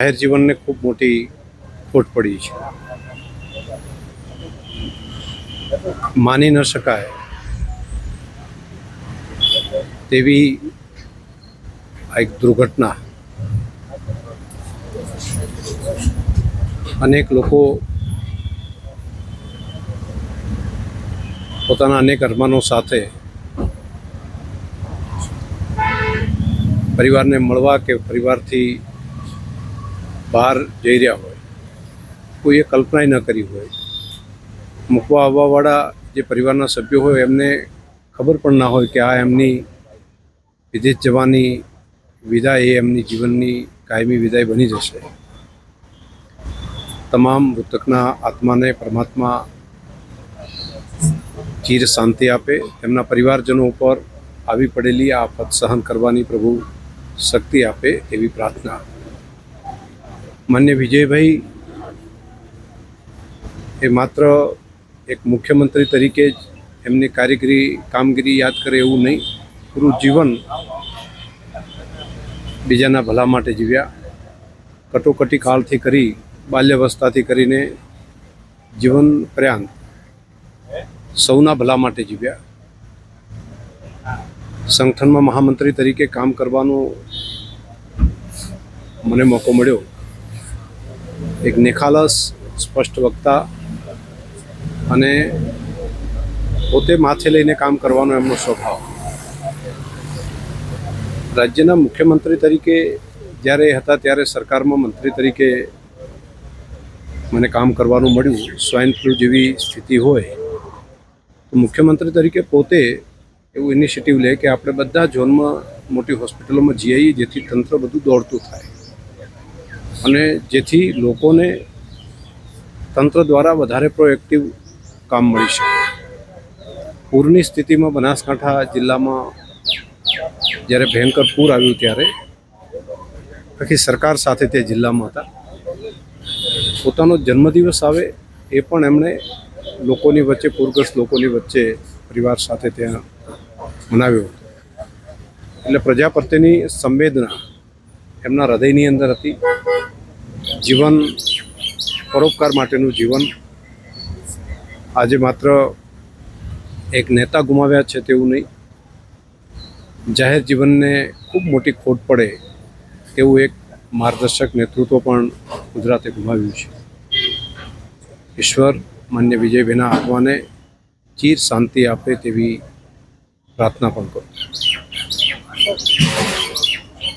જાહેર જીવનને ખૂબ મોટી ખોટ પડી છે. માની ન શકાય તેવી આ એક દુર્ઘટના અનેક લોકો પોતાના અનેક અરમાનો સાથે પરિવારને મળવા કે પરિવારથી બહાર જઈ રહ્યા હોય, કોઈએ કલ્પના ન કરી હોય, મૂકવા આવવાવાળા જે પરિવારના સભ્યો હોય એમને ખબર પણ ના હોય કે આ એમની વિદેશ જવાની વિદાય એ એમની જીવનની કાયમી વિદાય બની જશે. તમામ મૃતકના આત્માને પરમાત્મા ચીર શાંતિ આપે, તેમના પરિવારજનો ઉપર આવી પડેલી આ આફત સહન કરવાની પ્રભુ શક્તિ આપે એવી પ્રાર્થના. માન્ય વિજયભાઈ, એ માત્ર એક મુખ્યમંત્રી તરીકે જ એમની કારીગરી, કામગીરી યાદ કરે એવું નહીં, પૂરું જીવન બીજાના ભલા માટે જીવ્યા. કટોકટી કાળથી કરી, બાલ્યાવસ્થાથી કરીને જીવન પર્યાંત સૌના ભલા માટે જીવ્યા. સંગઠનમાં મહામંત્રી તરીકે કામ કરવાનો મને મોકો મળ્યો. એક નિખાલસ, સ્પષ્ટ વક્તા અને પોતે માથે લઈને કામ કરવાનો એમનો સ્વભાવ. રાજ્યના મુખ્યમંત્રી તરીકે જ્યારે હતા ત્યારે સરકારમાં મંત્રી તરીકે મને કામ કરવાનું મળ્યું સ્વાઇન ફ્લૂ જેવી સ્થિતિ હોય, તો મુખ્યમંત્રી તરીકે પોતે એવું ઇનિશિયેટિવ લે કે આપણે બધા ઝોનમાં, મોટી હોસ્પિટલોમાં જઈએ જેથી તંત્ર બધું દોડતું થાય. અને જેથી લોકોને તંત્ર દ્વારા વધારે પ્રોએક્ટિવ કામ મળી શકે. પૂરની સ્થિતિમાં બનાસકાંઠા જિલ્લામાં જ્યારે ભયંકર પૂર આવ્યું ત્યારે આખી સરકાર સાથે તે જિલ્લામાં હતા. પોતાનો જન્મદિવસ આવે એ પણ એમણે લોકોની વચ્ચે, પૂરગ્રસ્ત લોકોની વચ્ચે પરિવાર સાથે ત્યાં મનાવ્યો હતો. એટલે પ્રજા પ્રત્યેની સંવેદના એમના હૃદયની અંદર હતી. જીવન પરોપકાર માટેનું જીવન. આજે માત્ર એક નેતા ગુમાવ્યા છે તેવું નહીં. જાહેર જીવનને ખૂબ મોટી ખોટ પડે તેવું એક માર્ગદર્શક નેતૃત્વ પણ ગુજરાતે ગુમાવ્યું છે. ઈશ્વર માન્ય વિજયભાઈના આત્માને ચીર શાંતિ આપે તેવી પ્રાર્થના પણ કરું